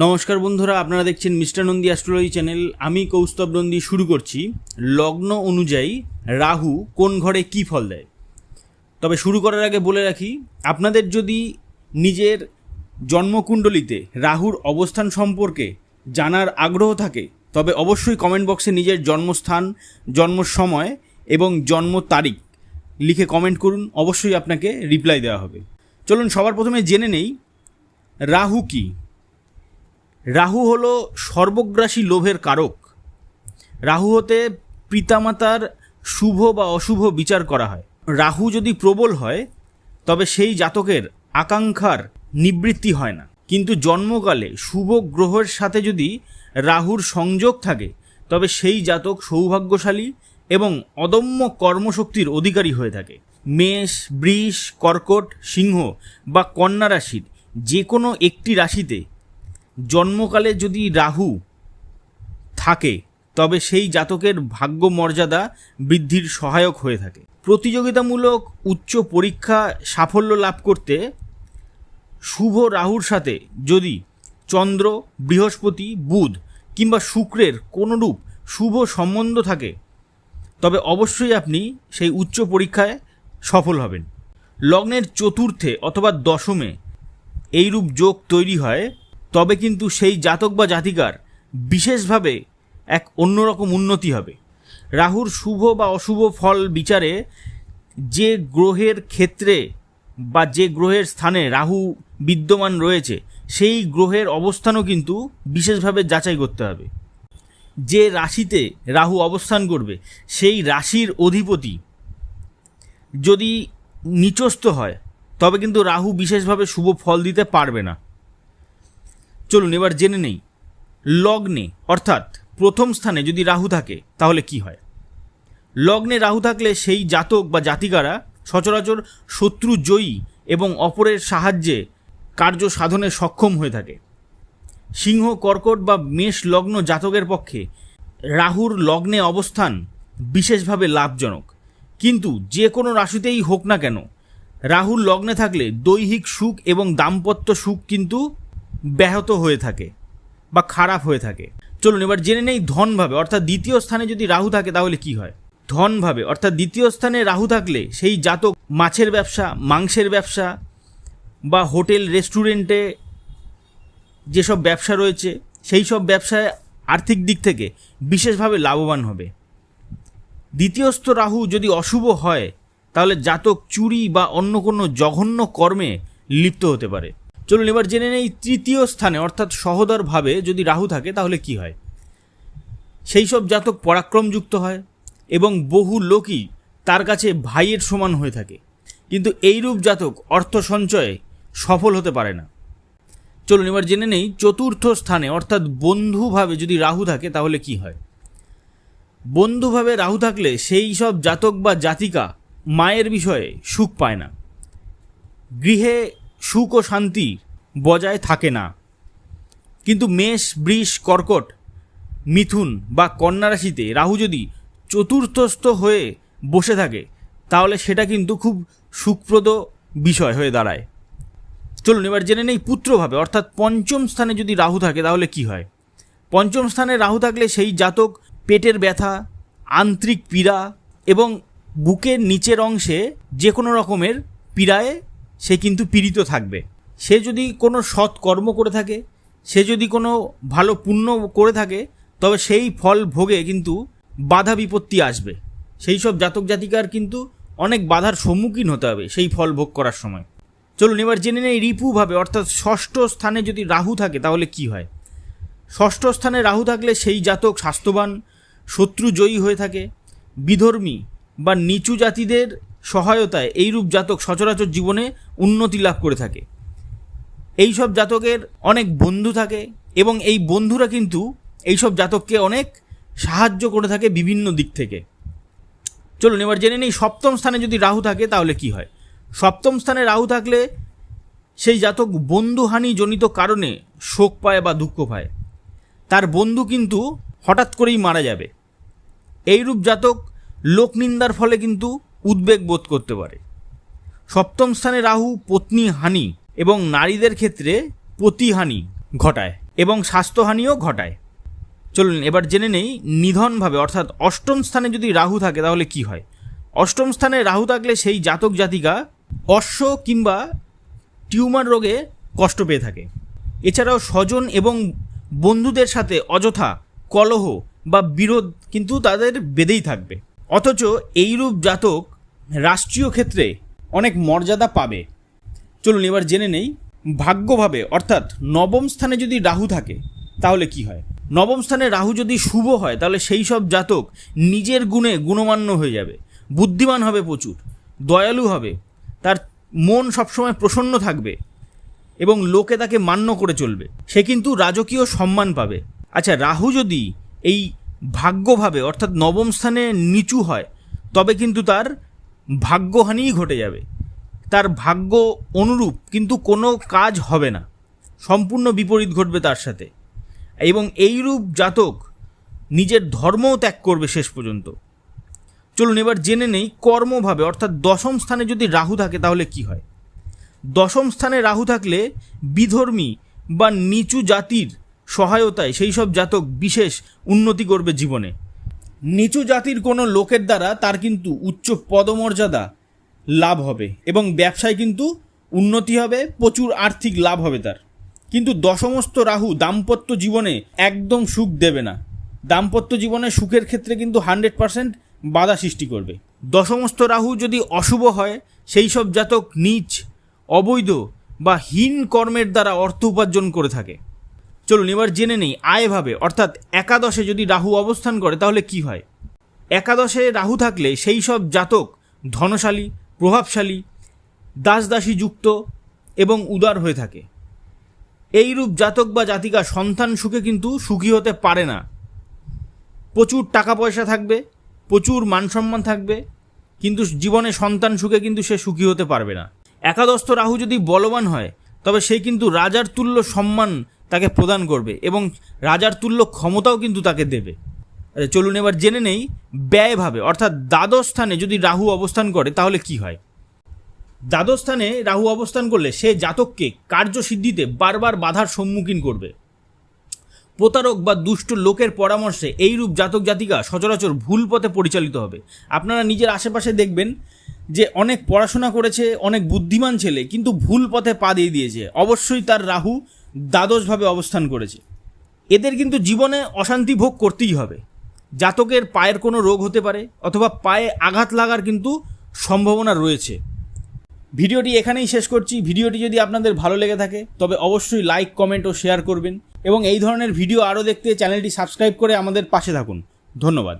নমস্কার বন্ধুরা, আপনারা দেখছেন মিস্টার নন্দী অ্যাস্ট্রোলজি চ্যানেল আমি কৌস্তব নন্দী শুরু করছি। লগ্ন অনুযায়ী রাহু কোন ঘরে কি ফল দেয়? তবে শুরু করার আগে বলে রাখি, আপনাদের যদি নিজের জন্মকুণ্ডলিতে রাহুর অবস্থান সম্পর্কে জানার আগ্রহ থাকে, তবে অবশ্যই কমেন্ট বক্সে নিজের জন্মস্থান জন্ম সময় এবং জন্ম তারিখ লিখে কমেন্ট করুন। অবশ্যই আপনাকে রিপ্লাই দেওয়া হবে। চলুন, সবার প্রথমে জেনে নেই, রাহু কী? রাহু হলো সর্বগ্রাসী লোভের কারক। রাহু হতে পিতামাতার শুভ বা অশুভ বিচার করা হয়। রাহু যদি প্রবল হয়, তবে সেই জাতকের আকাঙ্ক্ষার নিবৃত্তি হয় না। কিন্তু জন্মকালে শুভ গ্রহের সাথে যদি রাহুর সংযোগ থাকে, তবে সেই জাতক সৌভাগ্যশালী এবং অদম্য কর্মশক্তির অধিকারী হয়ে থাকে। মেষ, বৃষ, কর্কট, সিংহ বা কন্যা রাশির যে কোনো একটি রাশিতে জন্মকালে যদি রাহু থাকে, তবে সেই জাতকের ভাগ্য মর্যাদা বৃদ্ধির সহায়ক হয়ে থাকে। প্রতিযোগিতামূলক উচ্চ পরীক্ষা সাফল্য লাভ করতে শুভ রাহুর সাথে যদি চন্দ্র, বৃহস্পতি, বুধ কিংবা শুক্রের কোনোরূপ শুভ সম্বন্ধ থাকে, তবে অবশ্যই আপনি সেই উচ্চ পরীক্ষায় সফল হবেন। লগ্নের চতুর্থে অথবা দশমে এইরূপ যোগ তৈরি হয় তবে কিন্তু সেই জাতক বা জাতিকার বিশেষভাবে এক অন্যরকম উন্নতি হবে। রাহুর শুভ বা অশুভ ফল বিচারে যে গ্রহের ক্ষেত্রে বা যে গ্রহের স্থানে রাহু বিদ্যমান রয়েছে, সেই গ্রহের অবস্থানও কিন্তু বিশেষভাবে যাচাই করতে হবে। যে রাশিতে রাহু অবস্থান করবে, সেই রাশির অধিপতি যদি নিচস্থ হয়, তবে কিন্তু রাহু বিশেষভাবে শুভ ফল দিতে পারবে না। চলুন, এবার জেনে নেই। লগ্নে, অর্থাৎ প্রথম স্থানে যদি রাহু থাকে, তাহলে কি হয়? লগ্নে রাহু থাকলে সেই জাতক বা জাতিকারা সচরাচর শত্রু জয়ী এবং অপরের সাহায্যে কার্য সাধনে সক্ষম হয়ে থাকে। সিংহ, কর্কট বা মেষ লগ্ন জাতকের পক্ষে রাহুর লগ্নে অবস্থান বিশেষভাবে লাভজনক। কিন্তু যে কোনো রাশিতেই হোক না কেন, রাহুর লগ্নে থাকলে দৈহিক সুখ এবং দাম্পত্য সুখ কিন্তু ব্যাহত হয়ে থাকে বা খারাপ হয়ে থাকে। চলুন, এবার জেনে নেই ধনভাবে, অর্থাৎ দ্বিতীয় স্থানে যদি রাহু থাকে তাহলে কি হয়? ধনভাবে, অর্থাৎ দ্বিতীয় স্থানে রাহু থাকলে সেই জাতক মাছের ব্যবসা, মাংসের ব্যবসা বা হোটেল, রেস্টুরেন্টে যেসব ব্যবসা রয়েছে, সেই সব ব্যবসায় আর্থিক দিক থেকে বিশেষভাবে লাভবান হবে। দ্বিতীয়স্থ রাহু যদি অশুভ হয়, তাহলে জাতক চুরি বা অন্য কোনো জঘন্য কর্মে লিপ্ত হতে পারে। চলুন এবার জেনে নেই তৃতীয় স্থানে, অর্থাৎ সহদরভাবে যদি রাহু থাকে, তাহলে কি হয়? সেই সব জাতক পরাক্রমযুক্ত হয় এবং বহু লোকই তার কাছে ভাইয়ের সমান হয়ে থাকে। কিন্তু এইরূপ জাতক অর্থ সঞ্চয়ে সফল হতে পারে না। চলুন এবার জেনে নেই চতুর্থ স্থানে, অর্থাৎ বন্ধুভাবে যদি রাহু থাকে, তাহলে কি হয়? বন্ধুভাবে রাহু থাকলে সেই সব জাতক বা জাতিকা মায়ের বিষয়ে সুখ পায় না। গৃহে সুখ ও শান্তি বজায় থাকে না। কিন্তু মেষ, বৃষ, কর্কট, মিথুন বা কন্যা রাশিতে রাহু যদি চতুর্থস্থ হয়ে বসে থাকে, তাহলে সেটা কিন্তু খুব সুখপ্রদ বিষয় হয়ে দাঁড়ায়। চলুন এবার জেনে নেই পুত্রভাবে, অর্থাৎ পঞ্চম স্থানে যদি রাহু থাকে, তাহলে কি হয়? পঞ্চম স্থানে রাহু থাকলে সেই জাতক পেটের ব্যথা, আন্তরিক পীড়া এবং বুকের নিচের অংশে যে কোনো রকমের পীড়ায় সে কিন্তু পীড়িত থাকবে। সে যদি কোনো সৎ কর্ম করে থাকে, সে যদি কোনো ভালো পুণ্য করে থাকে, তবে সেই ফল ভোগে কিন্তু বাধা বিপত্তি আসবে। সেই সব জাতক জাতিকার কিন্তু অনেক বাধার সম্মুখীন হতে হবে সেই ফল ভোগ করার সময়। চলুন এবার জেনে নেই রিপুভাবে, অর্থাৎ ষষ্ঠ স্থানে যদি রাহু থাকে তাহলে কি হয়? ষষ্ঠ স্থানে রাহু থাকলে সেই জাতক স্বাস্থ্যবান শত্রু জয়ী হয়ে থাকে। বিধর্মী বা নিচু জাতিদের সহায়তায় এইরূপ জাতক সচরাচর জীবনে উন্নতি লাভ করে থাকে। এই সব জাতকের অনেক বন্ধু থাকে এবং এই বন্ধুরা কিন্তু এই সব জাতককে অনেক সাহায্য করে থাকে বিভিন্ন দিক থেকে। চলুন, এবার জেনে নিই সপ্তম স্থানে যদি রাহু থাকে তাহলে কি হয়? সপ্তম স্থানে রাহু থাকলে সেই জাতক বন্ধুহানি জনিত কারণে শোক পায় বা দুঃখ পায়। তার বন্ধু কিন্তু হঠাৎ করেই মারা যাবে। এইরূপ জাতক লোকনিন্দার ফলে কিন্তু উদ্বেগ বোধ করতে পারে। সপ্তম স্থানে রাহু, পত্নী, হানি এবং নারীদের ক্ষেত্রে পতিহানি ঘটায় এবং স্বাস্থ্যহানিও ঘটায়। চলুন এবার জেনে নেই নিধনভাবে, অর্থাৎ অষ্টম স্থানে যদি রাহু থাকে তাহলে কি হয়? অষ্টম স্থানে রাহু থাকলে সেই জাতক জাতিকা অশ্ব কিংবা টিউমার রোগে কষ্ট পেয়ে থাকে। এছাড়াও স্বজন এবং বন্ধুদের সাথে অযথা কলহ বা বিরোধ কিন্তু তাদের বেঁধেই থাকবে। অথচ এইরূপ জাতক রাষ্ট্রীয় ক্ষেত্রে অনেক মর্যাদা পাবে। চলুন এবার জেনে নেই ভাগ্যভাবে, অর্থাৎ নবম স্থানে যদি রাহু থাকে, তাহলে কি হয়? নবম স্থানে রাহু যদি শুভ হয়, তাহলে সেই সব জাতক নিজের গুণে গুণমান্য হয়ে যাবে। বুদ্ধিমান হবে প্রচুর, দয়ালু হবে, তার মন সবসময় প্রসন্ন থাকবে এবং লোকে তাকে মান্য করে চলবে। সে কিন্তু রাজকীয় সম্মান পাবে। আচ্ছা রাহু যদি এই ভাগ্যভাবে, অর্থাৎ নবম স্থানে নিচু হয়, তবে কিন্তু তার ভাগ্যহানিই ঘটে যাবে। তার ভাগ্য অনুরূপ, কিন্তু কোনো কাজ হবে না। সম্পূর্ণ বিপরীত ঘটবে তার সাথে। এবং এইরূপ জাতক নিজের ধর্মও ত্যাগ করবে শেষ পর্যন্ত। চলুন এবার জেনে নেই কর্মভাবে, অর্থাৎ দশম স্থানে যদি রাহু থাকে তাহলে কি হয়? দশম স্থানে রাহু থাকলে বিধর্মী বা নিচু জাতির সহায়তায় সেই সব জাতক বিশেষ উন্নতি করবে জীবনে। নিচু জাতির কোনো লোকের দ্বারা তার কিন্তু উচ্চ পদমর্যাদা লাভ হবে এবং ব্যবসায় কিন্তু উন্নতি হবে, প্রচুর আর্থিক লাভ হবে তার। কিন্তু দশমস্ত রাহু দাম্পত্য জীবনে একদম সুখ দেবে না। দাম্পত্য জীবনে সুখের ক্ষেত্রে কিন্তু হান্ড্রেড পারসেন্ট বাধা সৃষ্টি করবে। দশমস্ত রাহু যদি অশুভ হয়, সেই সব জাতক নিচ অবৈধ বা হীন কর্মের দ্বারা অর্থ উপার্জন করে থাকে। চলুন, এবার জেনে নেই আয়ভাবে অর্থাৎ একাদশে যদি রাহু অবস্থান করে, তাহলে কি হয়? একাদশে রাহু থাকলে সেই সব জাতক ধনশালী, প্রভাবশালী দাসদাসী যুক্ত এবং উদার হয়ে থাকে। এইরূপ জাতক বা জাতিকা সন্তান সুখে কিন্তু সুখী হতে পারে না। প্রচুর টাকা পয়সা থাকবে, প্রচুর মান সম্মান থাকবে, কিন্তু জীবনে সন্তান সুখে কিন্তু সে সুখী হতে পারবে না। একাদশত রাহু যদি বলবান হয়, তবে সে কিন্তু রাজার তুল্য সম্মান তাকে প্রদান করবে এবং রাজার তুল্য ক্ষমতাও কিন্তু তাকে দেবে। চলুন এবার জেনে নেই ব্যয়ভাবে, অর্থাৎ দ্বাদশ স্থানে যদি রাহু অবস্থান করে, তাহলে কি হয়? দ্বাদশ স্থানে রাহু অবস্থান করলে সে জাতককে কার্যসিদ্ধিতে বারবার বাধার সম্মুখীন করবে। প্রতারক বা দুষ্ট লোকের পরামর্শে এইরূপ জাতক জাতিকা সচরাচর ভুল পথে পরিচালিত হবে। আপনারা নিজের আশেপাশে দেখবেন যে অনেক পড়াশোনা করেছে, অনেক বুদ্ধিমান ছেলে, কিন্তু ভুল পথে পা দিয়ে দিয়েছে। অবশ্যই তার রাহু দ্বাদশভাবে অবস্থান করেছে। এদের কিন্তু জীবনে অশান্তি ভোগ করতেই হবে। জাতকের পায়ের কোনো রোগ হতে পারে অথবা পায়ে আঘাত লাগার কিন্তু সম্ভাবনা রয়েছে। ভিডিওটি এখানেই শেষ করছি। ভিডিওটি যদি আপনাদের ভালো লেগে থাকে, তবে অবশ্যই লাইক, কমেন্ট ও শেয়ার করবেন। এবং এই ধরনের ভিডিও আরও দেখতে চ্যানেলটি সাবস্ক্রাইব করে আমাদের পাশে থাকুন। ধন্যবাদ।